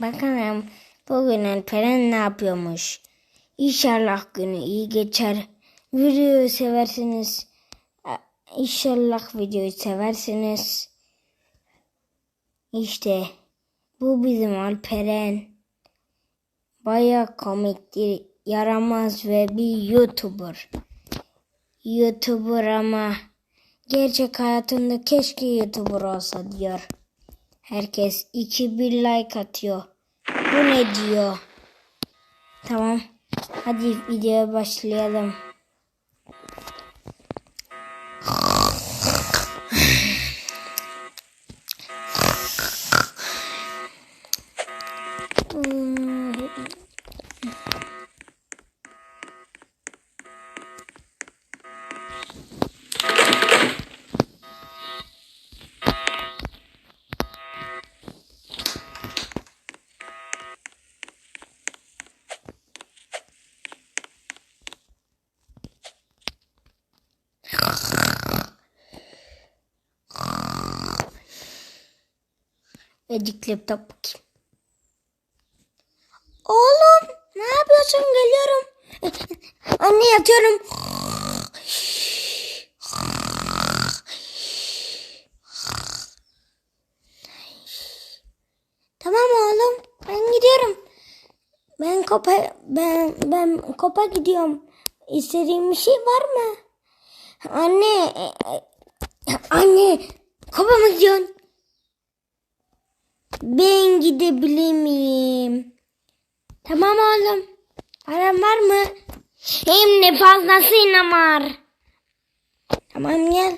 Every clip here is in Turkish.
Bakalım bugün Alperen ne yapıyormuş. İnşallah günü iyi geçer. Videoyu seversiniz. İnşallah videoyu seversiniz. İşte bu bizim Alperen. Baya komiktir, yaramaz ve bir YouTuber. YouTuber ama gerçek hayatında keşke YouTuber olsa diyor. Herkes iki bir like atıyor. Bu ne diyor? Tamam. Hadi videoya başlayalım. Edik laptop bakayım. Oğlum ne yapıyorsun geliyorum. Anne yatıyorum. Tamam oğlum ben gidiyorum. Ben kopa ben ben kopa gidiyorum. İstediğin bir şey var mı? Anne e, e, anne kopa mı gidiyorsun? Ben gidebilir miyim? Tamam oğlum. Param var mı? Hem de fazlasıyla var. Tamam gel.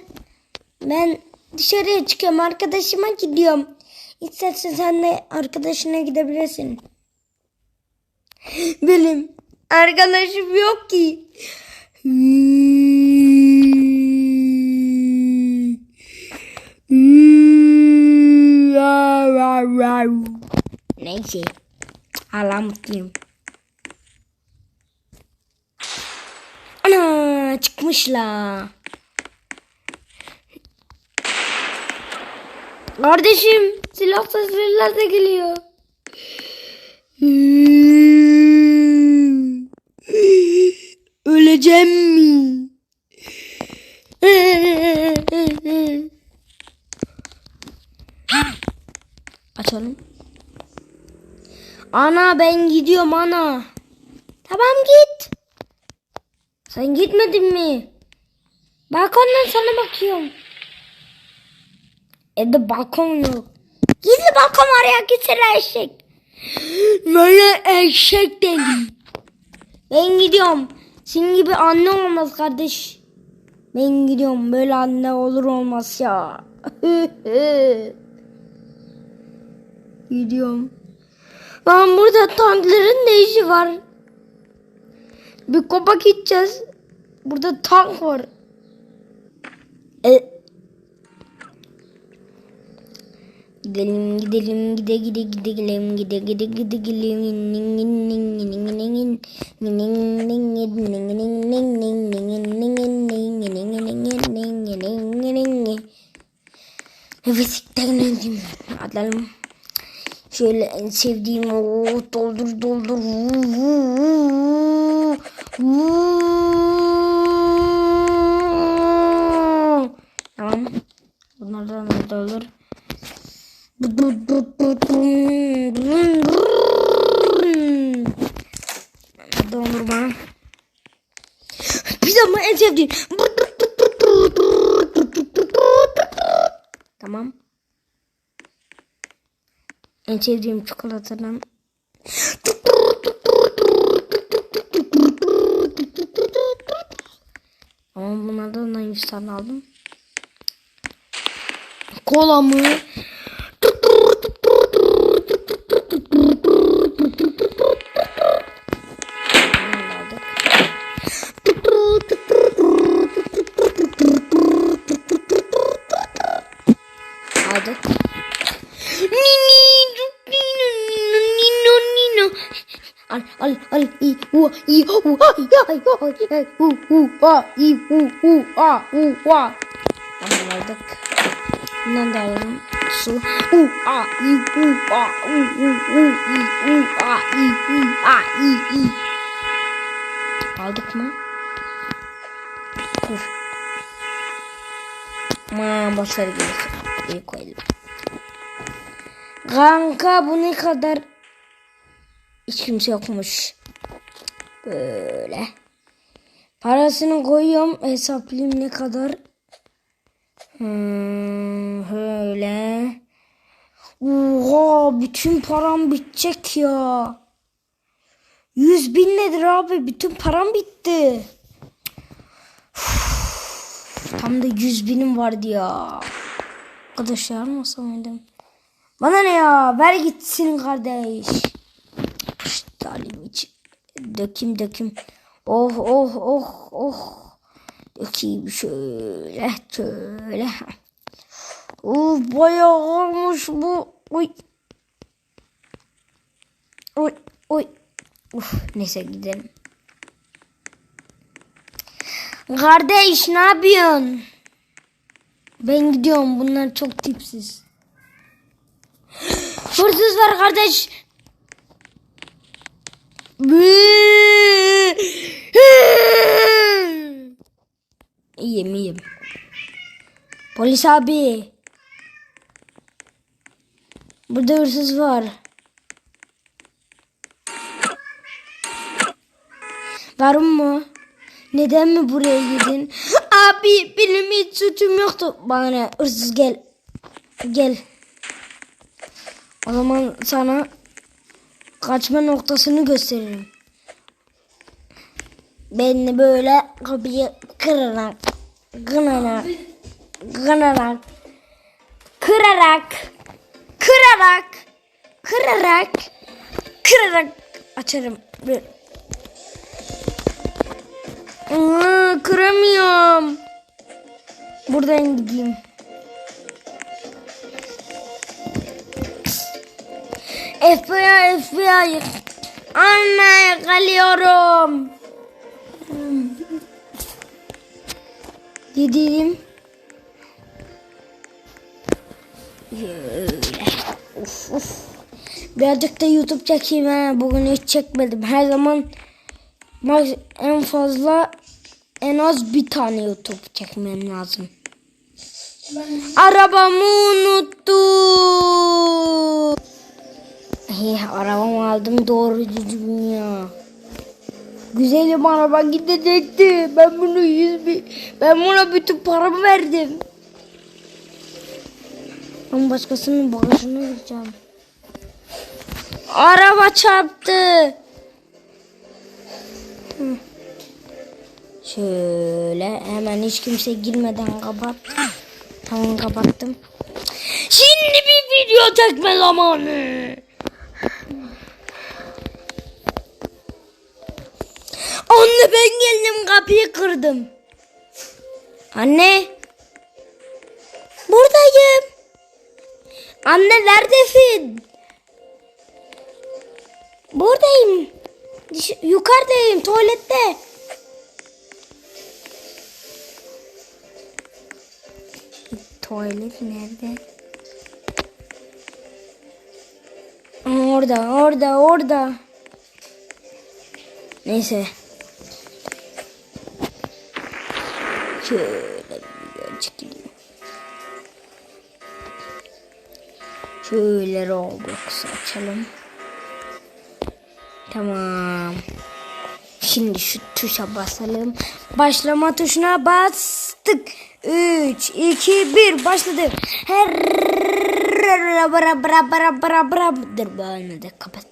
Ben dışarıya çıkıyorum. Arkadaşıma gidiyorum. İstersen sen de arkadaşına gidebilirsin. Benim arkadaşım yok ki. Neyse. Hala mutluyum. Ana çıkmışlar. Kardeşim silah sesleri de geliyor. Öleceğim mi? Açalım. Ana ben gidiyorum ana. Tamam git. Sen gitmedin mi? Balkondan sana bakıyorum. Evde balkon yok. Gizli balkon var ya gitsene eşek. Böyle eşek deli. Ben gidiyorum. Senin gibi anne olmaz kardeş. Ben gidiyorum. Böyle anne olur olmaz ya. gidiyorum. Lan burada tankların ne işi var? Bir kopa gideceğiz. Burada tank var. E, Gidelim gidelim gide gide gide gidelim gide gide gide gidelim Evet teknolojim atalım. Şöyle en sevdiğim o doldur doldur. Tamam. Bunlardan da olur. Dondurma. Bir de en sevdiğim. Tamam. En sevdiğim çikolatadan. Ama bunlardan da 100 tane aldım. Kola mı? Aldık. Al al al i u i u a ya ya u u a i u u a u a. Tamam aldık. Bundan da alalım. Su. U a i u a u u u i u a i u a i i. Aldık mı? Dur. Aman boşver gerisi. İyi koyalım. Kanka bu ne kadar hiç kimse yokmuş. Böyle. Parasını koyuyorum. Hesaplayayım ne kadar. Hmm, öyle. Oha bütün param bitecek ya. 100 bin nedir abi? Bütün param bitti. Uf, tam da 100 binim vardı ya. Arkadaşlar almasam Bana ne ya? Ver gitsin kardeş. Dökeyim dökeyim. Oh oh oh oh. Dökeyim şöyle şöyle. Uf bayağı olmuş bu. Oy. Oy oy. Uf neyse gidelim. Kardeş ne yapıyorsun? Ben gidiyorum. Bunlar çok tipsiz. Hırsız var kardeş. İyiyim iyiyim. Polis abi. Burada hırsız var. Var mı? Neden mi buraya gidin? Abi benim hiç suçum yoktu. Bana ne? Hırsız gel. Gel. O zaman sana kaçma noktasını gösteririm. Ben de böyle kapıyı kırarak, kırarak, kırarak, kırarak, kırarak, kırarak, kırarak açarım. Aa, kıramıyorum. Buradan gideyim. FBI, FBI. Anne kalıyorum. Gideyim. Şöyle. Uf, uf. Birazcık da YouTube çekeyim ha. Bugün hiç çekmedim. Her zaman en fazla en az bir tane YouTube çekmem lazım. Arabamı unuttum. Arabamı aldım doğru düzgün ya. Güzelim araba gidecekti. Ben bunu yüz bin, ben buna bütün paramı verdim. Ben başkasının bagajına gireceğim. Araba çarptı. Şöyle hemen hiç kimse girmeden kapat. Tamam kapattım. Şimdi bir video çekme zamanı. Anne ben geldim kapıyı kırdım. Anne. Buradayım. Anne neredesin? Buradayım. Yukarıdayım tuvalette. Tuvalet nerede? Orada, orada, orada. Neyse. Şöyle bir çekeyim. Şöyle Roblox açalım. Tamam. Şimdi şu tuşa basalım. Başlama tuşuna bastık. 3, 2, 1 başladı. Her bra bra bra bra bra Dur bölmedi kapat.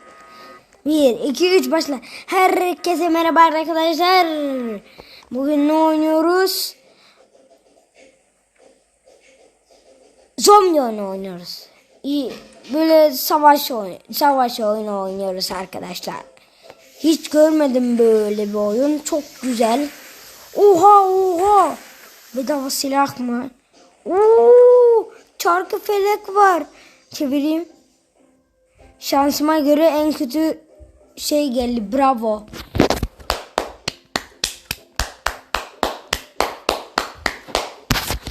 1, 2, 3 başla. Herkese merhaba arkadaşlar. Bugün ne oynuyoruz? Zombi oyunu oynuyoruz. İyi, böyle savaş oyunu, savaş oyunu oynuyoruz arkadaşlar. Hiç görmedim böyle bir oyun. Çok güzel. Oha oha. Bedava silah mı? Oo, çarkı felek var. Çevireyim. Şansıma göre en kötü şey geldi. Bravo.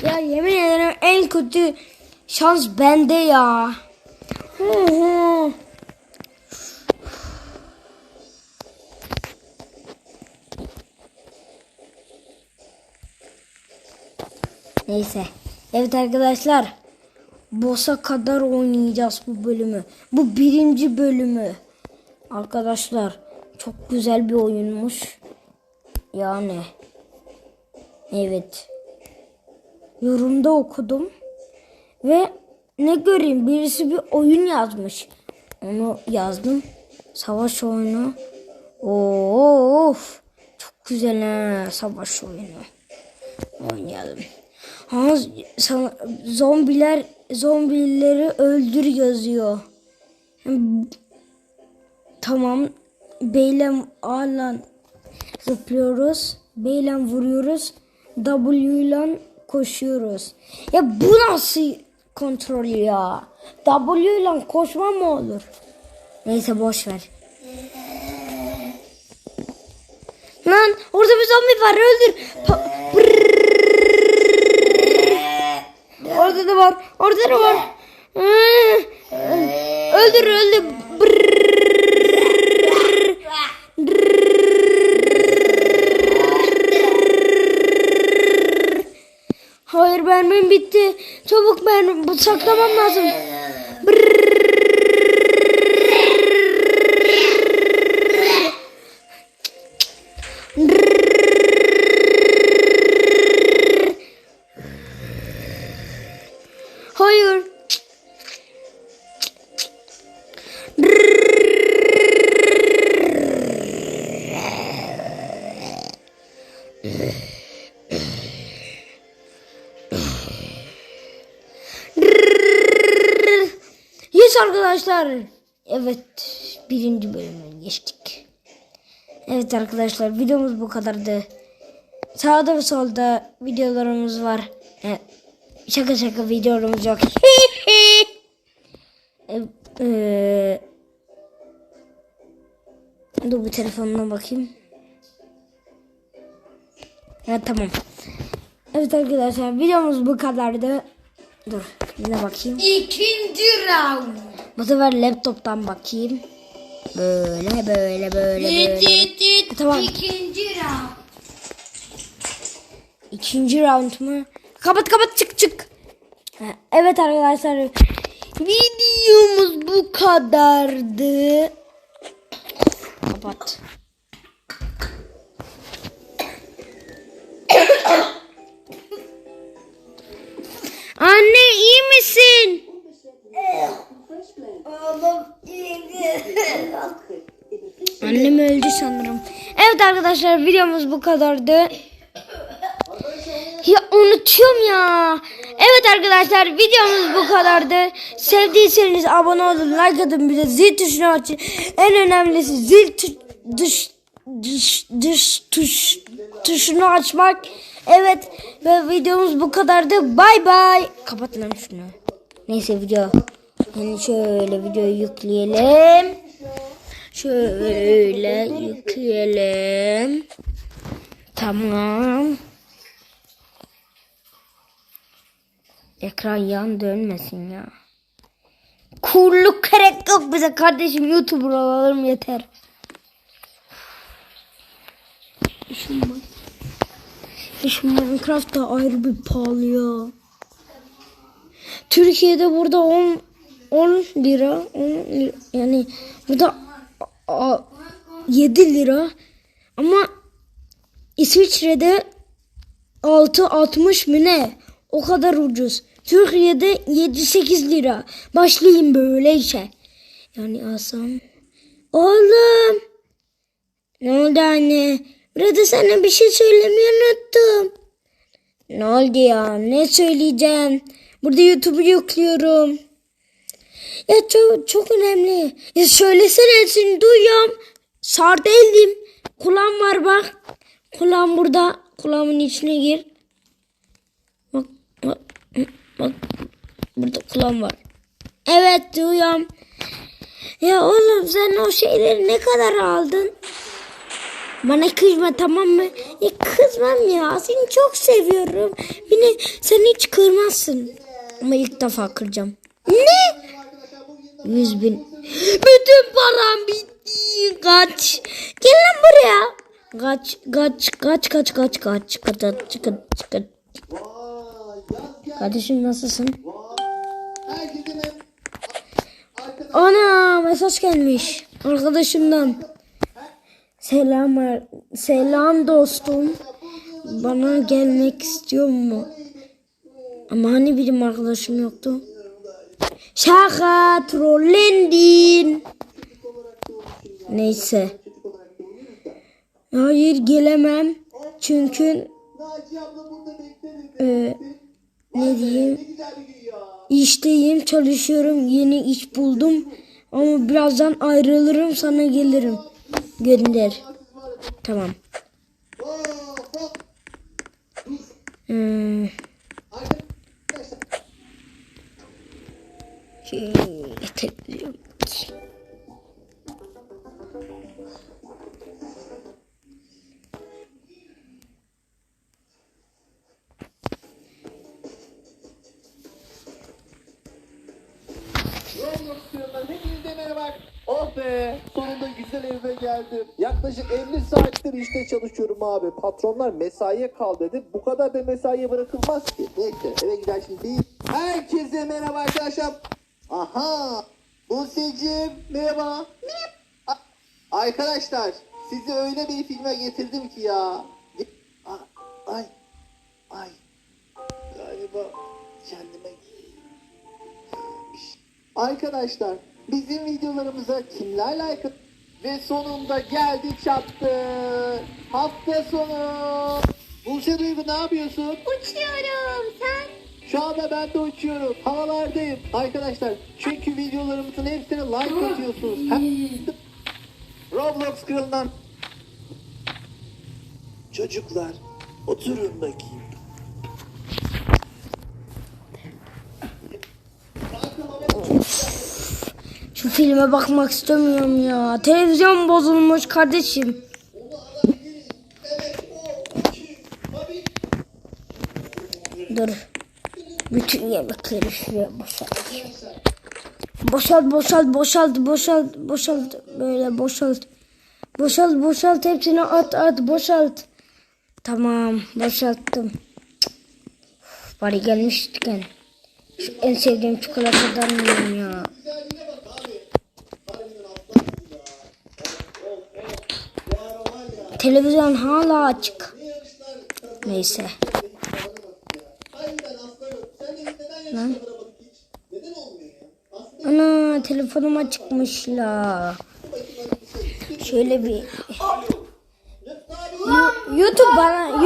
Ya yemin ederim en kötü Şans bende ya. Neyse. Evet arkadaşlar. Boss'a kadar oynayacağız bu bölümü. Bu birinci bölümü. Arkadaşlar çok güzel bir oyunmuş. Yani. Evet. Yorumda okudum. Ve ne göreyim birisi bir oyun yazmış. Onu yazdım. Savaş oyunu. Of. Çok güzel ha savaş oyunu. Oynayalım. Ha, zombiler zombileri öldür yazıyor. Tamam. Beylem A'la zıplıyoruz. Beylem vuruyoruz. W ile koşuyoruz. Ya bu nasıl kontrol ya? W ile koşma mı olur? Neyse boş ver. Lan orada bir zombi var öldür. Pa- Orada da var. Orada da var. Öldür öldür. Hayır mermim bitti. Çabuk bu saklamam lazım. Hayır. Arkadaşlar. Evet birinci bölümü geçtik. Evet arkadaşlar videomuz bu kadardı. Sağda ve solda videolarımız var. Evet, şaka şaka videolarımız yok. E, eee, dur bir telefonuna bakayım. Evet tamam. Evet arkadaşlar videomuz bu kadardı. Dur yine bakayım. İkinci round. Bu sefer laptoptan bakayım. Böyle böyle böyle böyle. Düt, Tamam. İkinci round. İkinci round mu? Kapat kapat çık çık. Evet arkadaşlar. Videomuz bu kadardı. Kapat. Anne iyi misin? Annem öldü sanırım. Evet arkadaşlar videomuz bu kadardı. Ya unutuyorum ya. Evet arkadaşlar videomuz bu kadardı. Sevdiyseniz abone olun, like atın bize zil tuşunu açın. En önemlisi zil tu- dış dış dış tuş tuşunu açmak. Evet ve videomuz bu kadardı. Bay bay. Kapat lan şunu. Neyse video. Yani şöyle videoyu yükleyelim. Şöyle yükleyelim. Tamam. Ekran yan dönmesin ya. Kurluk gerek yok bize kardeşim. YouTuber olalım yeter. Şu Minecraft da ayrı bir pahalı ya. Türkiye'de burada 10 10 lira, 10 lira yani burada a- a- 7 lira ama İsviçre'de 6 60 mı ne? O kadar ucuz. Türkiye'de 7-8 lira. Başlayayım böyle işe. Yani alsam. Oğlum. Ne oldu anne? Burada sana bir şey söylemeyi unuttum. Ne oldu ya? Ne söyleyeceğim? Burada YouTube'u yüklüyorum. Ya çok, çok önemli. Ya söylesene seni duyuyorum. Sardı elim. Kulağım var bak. Kulağım burada. Kulağımın içine gir. Bak, bak, bak. Burada kulağım var. Evet duyuyorum. Ya oğlum sen o şeyleri ne kadar aldın? Bana kızma tamam mı? Ya kızmam ya. Seni çok seviyorum. Beni sen hiç kırmazsın. Ama ilk defa kıracağım. Ne? 100 bin. Bütün param bitti. Kaç. Gel lan buraya. Kaç, kaç, kaç, kaç, kaç, kaç, kaç, kaç, kaç, kaç. Kardeşim nasılsın? Ana mesaj gelmiş arkadaşımdan. Selam selam dostum. Bana gelmek istiyor mu? Ama hani benim arkadaşım yoktu. Şaka trollendin. Neyse. Hayır gelemem. Çünkü e, ne diyeyim? İşteyim, çalışıyorum. Yeni iş buldum. Ama birazdan ayrılırım, sana gelirim. Gönder. Tamam. Hmm. Hepinize merhaba. Oh be. Sonunda güzel evime geldim. Yaklaşık 50 saattir işte çalışıyorum abi. Patronlar mesaiye kal dedi. Bu kadar da mesaiye bırakılmaz ki. Neyse eve gider şimdi. Herkese merhaba arkadaşlar. Aha. Buse'cim merhaba. A- Arkadaşlar sizi öyle bir filme getirdim ki ya. Ay. Ay. Galiba kendime Arkadaşlar bizim videolarımıza kimler like at- ve sonunda geldi çattı. Hafta sonu. Buse Duygu ne yapıyorsun? Uçuyorum sen. Şu anda ben de uçuyorum. Havalardayım. Arkadaşlar çünkü videolarımızın hepsine like atıyorsunuz. Hem- Roblox kralından. Çocuklar oturun bakayım. Şu filme bakmak istemiyorum ya. Televizyon bozulmuş kardeşim. Dur. Bütün yemekleri şuraya boşalt. Boşalt, boşalt, boşalt, boşalt, boşalt. Böyle boşalt. Boşalt, boşalt. Hepsini at, at, boşalt. Tamam, boşalttım. Uf, Bari gelmişken. Şu en sevdiğim çikolatadan yiyeyim ya. Televizyon hala açık. Neyse. Lan. Ana telefonum açıkmış la. Şöyle bir YouTube bana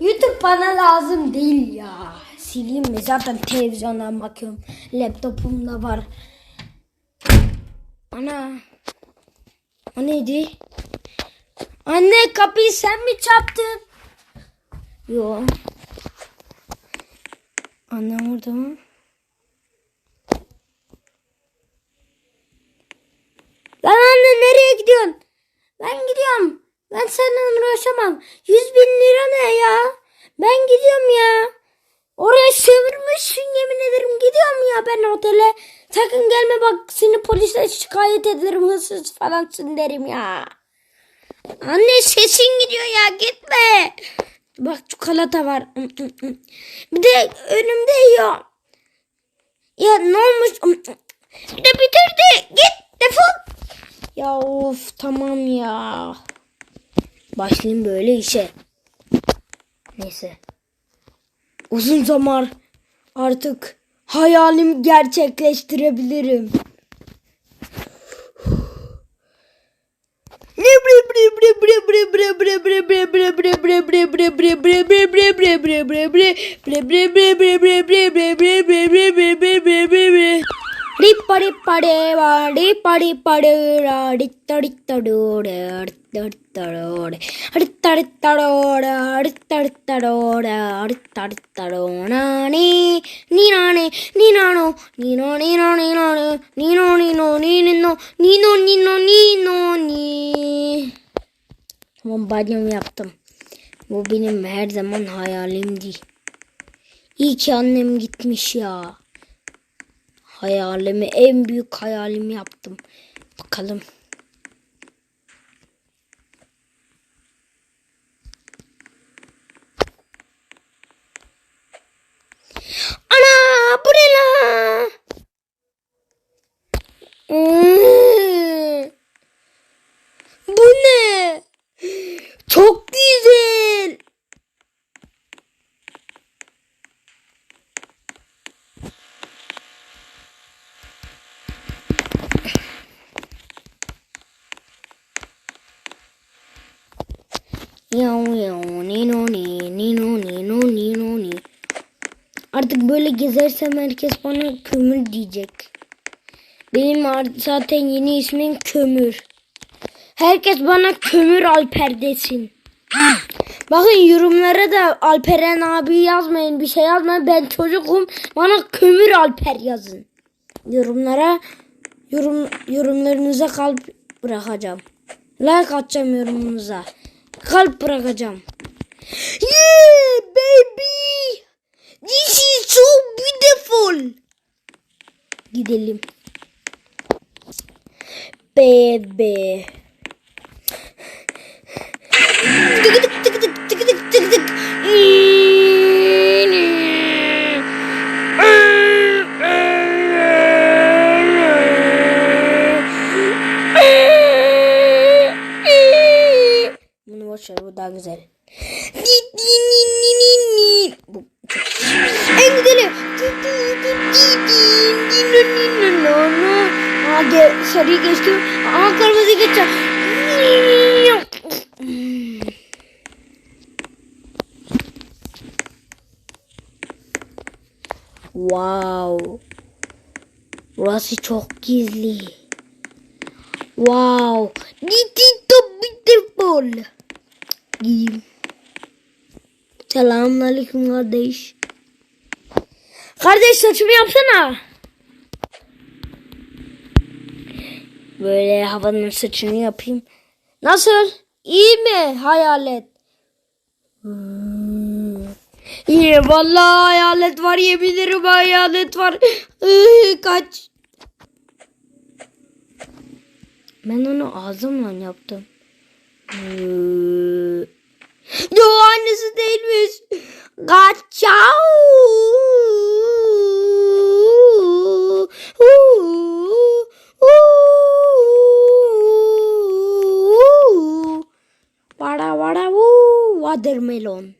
YouTube bana lazım değil ya. Sileyim mi? Zaten televizyondan bakıyorum. Laptopumda var. Ana. O neydi? Anne kapıyı sen mi çarptın? Yo. Annem orada mı? Lan anne nereye gidiyorsun? Ben gidiyorum. Ben seninle uğraşamam. Yüz bin lira ne ya? Ben gidiyorum ya. Oraya sığırmışsın yemin ederim. Gidiyorum ya ben otele. Sakın gelme bak seni polise şikayet ederim. Hırsız falansın derim ya. Anne sesin gidiyor ya gitme. Bak çikolata var. Bir de önümde yiyor. Ya ne olmuş? Bir de bitirdi. Git defol. Ya of tamam ya. Başlayayım böyle işe. Neyse. Uzun zaman artık hayalimi gerçekleştirebilirim. Tamam banyomu yaptım. Bu benim her zaman hayalimdi. İyi ki annem gitmiş ya. Hayalimi en büyük hayalimi yaptım. Bakalım. Ana bu ne la? Hmm. Bu ne? Çok güzel. Yav yav nino ni nino nino nino ni. Artık böyle gezersem herkes bana kömür diyecek. Benim zaten yeni ismim kömür. Herkes bana kömür Alper desin. Bakın yorumlara da Alperen abi yazmayın bir şey yazmayın. Ben çocukum bana kömür Alper yazın. Yorumlara yorum yorumlarınıza kalp bırakacağım. Like atacağım yorumunuza. Kalp bırakacağım. Yeah baby. This is so beautiful. Gidelim. Bebe. Tık tık tık tık tık tık tık tık. Bunu boş ver bu daha güzel. Bu en güzeli. Aa, sarıyı geçtim. Aa. Wow. Burası çok gizli. Wow. This is so beautiful. Giyim. Selamünaleyküm kardeş. Kardeş saçımı yapsana. Böyle havanın saçını yapayım. Nasıl? İyi mi hayalet? Hmm. İyi vallahi hayalet var yemin hayalet var. Kaç. Ben onu ağzımla yaptım. Yo annesi değilmiş. Kaçav. Vada vada. Watermelon.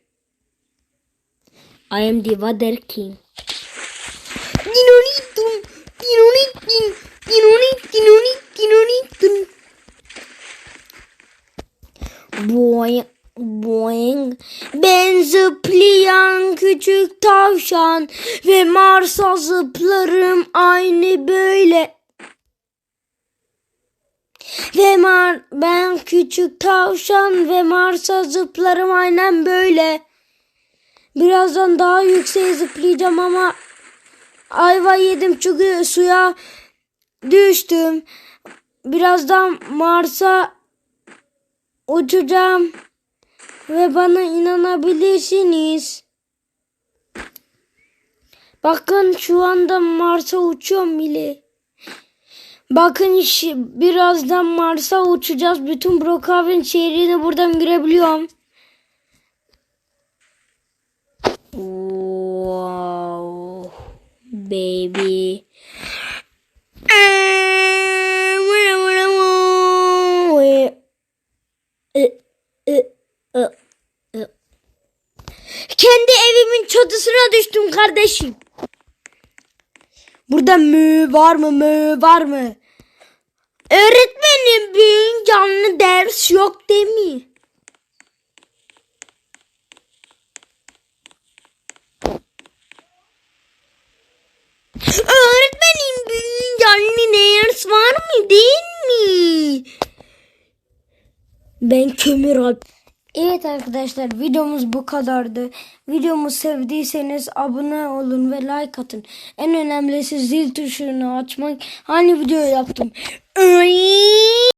I am the water king. Boing, boing. Ben zıplayan küçük tavşan ve Mars'a zıplarım aynı böyle. Ve Mar ben küçük tavşan ve Mars'a zıplarım aynen böyle. Birazdan daha yükseğe zıplayacağım ama ayva yedim çünkü suya düştüm. Birazdan Mars'a uçacağım ve bana inanabilirsiniz. Bakın şu anda Mars'a uçuyorum bile. Bakın birazdan Mars'a uçacağız. Bütün Brookhaven şehrini buradan görebiliyorum. Wow, baby. Düştüm kardeşim. Burada mü var mı mü var mı? Öğretmenim bugün canlı ders yok değil? Öğretmenim bugün canlı ders var mı değil mi? Ben kömür al. Evet arkadaşlar videomuz bu kadardı. Videomu sevdiyseniz abone olun ve like atın. En önemlisi zil tuşunu açmak. Hani video yaptım.